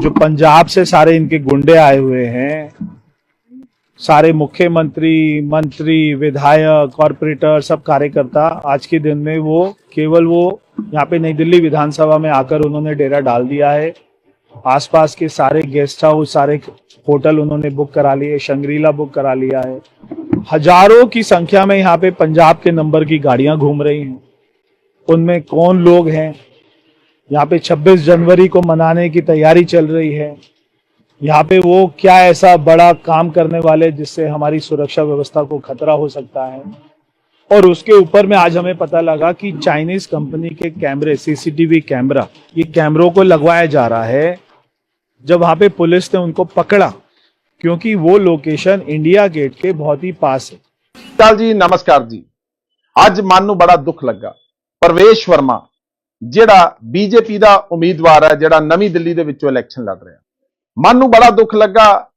जो पंजाब से सारे इनके गुंडे आए हुए हैं, सारे मुख्यमंत्री, मंत्री, विधायक कॉरपोरेटर सब कार्यकर्ता, आज के दिन में वो केवल वो यहाँ पे नई दिल्ली विधानसभा में आकर उन्होंने डेरा डाल दिया है। आसपास के सारे गेस्ट हाउस सारे होटल उन्होंने बुक करा लिए शंग्रीला बुक करा लिया है। हज़ारों की संख्या में यहाँ पे पंजाब के नंबर की गाड़ियाँ घूम रही हैं। उनमें कौन लोग हैं? यहाँ पे 26 जनवरी को मनाने की तैयारी चल रही है। यहाँ पे वो क्या ऐसा बड़ा काम करने वाले जिससे हमारी सुरक्षा व्यवस्था को खतरा हो सकता है? और उसके ऊपर में आज हमें पता लगा कि चाइनीज़ कंपनी के कैमरे, सीसीटीवी कैमरा, ये कैमरों को लगवाया जा रहा है। जब वहाँ पे पुलिस ने उनको पकड़ा, क्योंकि वो लोकेशन इंडिया गेट के बहुत ही पास है। जी, नमस्कार जी। आज मानू बड़ा दुख लगा। परवेश वर्मा ਜਿਹੜਾ ਬੀਜੇਪੀ ਦਾ ਉਮੀਦਵਾਰ ਹੈ, ਜਿਹੜਾ ਨਵੀਂ ਦਿੱਲੀ ਦੇ ਵਿੱਚੋਂ ਇਲੈਕਸ਼ਨ ਲੜ ਰਿਹਾ। ਮਨ ਨੂੰ ਬੜਾ ਦੁੱਖ ਲੱਗਾ।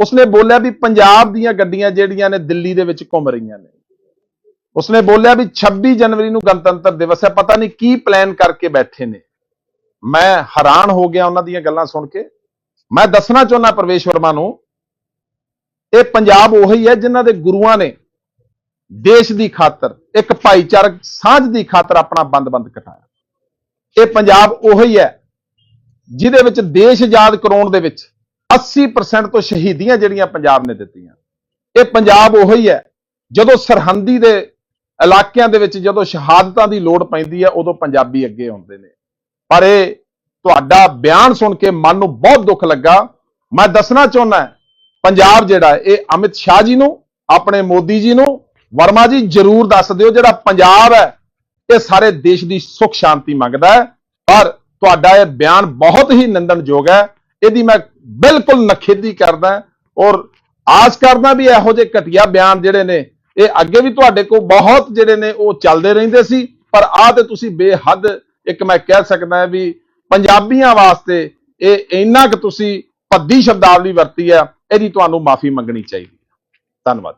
ਉਸਨੇ ਬੋਲਿਆ ਵੀ ਪੰਜਾਬ ਦੀਆਂ ਗੱਡੀਆਂ ਜਿਹੜੀਆਂ ਨੇ ਦਿੱਲੀ ਦੇ ਵਿੱਚ ਘੁੰਮ ਰਹੀਆਂ ਨੇ। ਉਸਨੇ ਬੋਲਿਆ ਵੀ 26 ਜਨਵਰੀ ਨੂੰ ਗਣਤੰਤਰ ਦਿਵਸ ਹੈ, ਪਤਾ ਨਹੀਂ ਕੀ ਪਲਾਨ ਕਰਕੇ ਬੈਠੇ ਨੇ। ਮੈਂ ਹੈਰਾਨ ਹੋ ਗਿਆ ਉਹਨਾਂ ਦੀਆਂ ਗੱਲਾਂ ਸੁਣ ਕੇ। ਮੈਂ ਦੱਸਣਾ ਚਾਹੁੰਦਾ ਪ੍ਰਵੇਸ਼ ਵਰਮਾ ਨੂੰ, ਇਹ ਪੰਜਾਬ ਉਹੀ ਹੈ ਜਿਨ੍ਹਾਂ ਦੇ ਗੁਰੂਆਂ ਨੇ ਦੇਸ਼ ਦੀ ਖਾਤਰ, ਇੱਕ ਭਾਈਚਾਰਕ ਸਾਂਝ ਦੀ ਖਾਤਰ ਆਪਣਾ ਬੰਦ-ਬੰਦ ਕਟਾਇਆ। ਇਹ ਪੰਜਾਬ ਉਹੀ ਹੈ ਜਿਹਦੇ ਵਿੱਚ ਦੇਸ਼ ਆਜ਼ਾਦ ਕਰਾਉਣ ਦੇ ਵਿੱਚ 80% ਤੋਂ ਸ਼ਹੀਦੀਆਂ ਜਿਹੜੀਆਂ ਪੰਜਾਬ ਨੇ ਦਿੱਤੀਆਂ। ਇਹ ਪੰਜਾਬ ਉਹੀ ਹੈ, ਜਦੋਂ ਸਰਹੰਦੀ ਦੇ ਇਲਾਕਿਆਂ ਦੇ ਵਿੱਚ ਜਦੋਂ ਸ਼ਹਾਦਤਾਂ ਦੀ ਲੋੜ ਪੈਂਦੀ ਹੈ, ਉਦੋਂ ਪੰਜਾਬੀ ਅੱਗੇ ਆਉਂਦੇ ਨੇ। ਪਰ ਇਹ ਤੁਹਾਡਾ ਬਿਆਨ ਸੁਣ ਕੇ ਮਨ ਨੂੰ ਬਹੁਤ ਦੁੱਖ ਲੱਗਾ। ਮੈਂ ਦੱਸਣਾ ਚਾਹੁੰਦਾ ਪੰਜਾਬ ਜਿਹੜਾ ਇਹ ਅਮਿਤ ਸ਼ਾਹ ਜੀ ਨੂੰ, ਆਪਣੇ ਮੋਦੀ ਜੀ ਨੂੰ, ਵਰਮਾ ਜੀ ਜਰੂਰ ਦੱਸ ਦਿਓ ਜਿਹੜਾ ਪੰਜਾਬ ਹੈ ਇਹ ਸਾਰੇ ਦੇਸ਼ ਦੀ ਸੁਖ ਸ਼ਾਂਤੀ ਮੰਗਦਾ ਹੈ। ਪਰ ਤੁਹਾਡਾ ਇਹ ਬਿਆਨ ਬਹੁਤ ਹੀ ਨਿੰਦਣਯੋਗ ਹੈ। ਇਹਦੀ ਮੈਂ ਬਿਲਕੁਲ ਨਖੇਦੀ ਕਰਦਾ ਔਰ ਆਸ ਕਰਦਾ ਵੀ ਇਹੋ ਜਿਹੇ ਘਟੀਆ ਬਿਆਨ ਜਿਹੜੇ ਨੇ, ਇਹ ਅੱਗੇ ਵੀ ਤੁਹਾਡੇ ਕੋਲ ਬਹੁਤ ਜਿਹੜੇ ਨੇ, ਉਹ ਚੱਲਦੇ ਰਹਿੰਦੇ ਸੀ। ਪਰ ਆਹ ਤੇ ਤੁਸੀਂ ਬੇਹੱਦ ਇੱਕ ਮੈਂ ਕਹਿ ਸਕਦਾ ਵੀ ਪੰਜਾਬੀਆਂ ਵਾਸਤੇ ਇਹ ਇੰਨਾ ਕਿ ਤੁਸੀਂ ਭੱਦੀ ਸ਼ਬਦਾਵਲੀ ਵਰਤੀ ਹੈ, ਇਹਦੀ ਤੁਹਾਨੂੰ ਮਾਫੀ ਮੰਗਣੀ ਚਾਹੀਦੀ ਹੈ। ਧੰਨਵਾਦ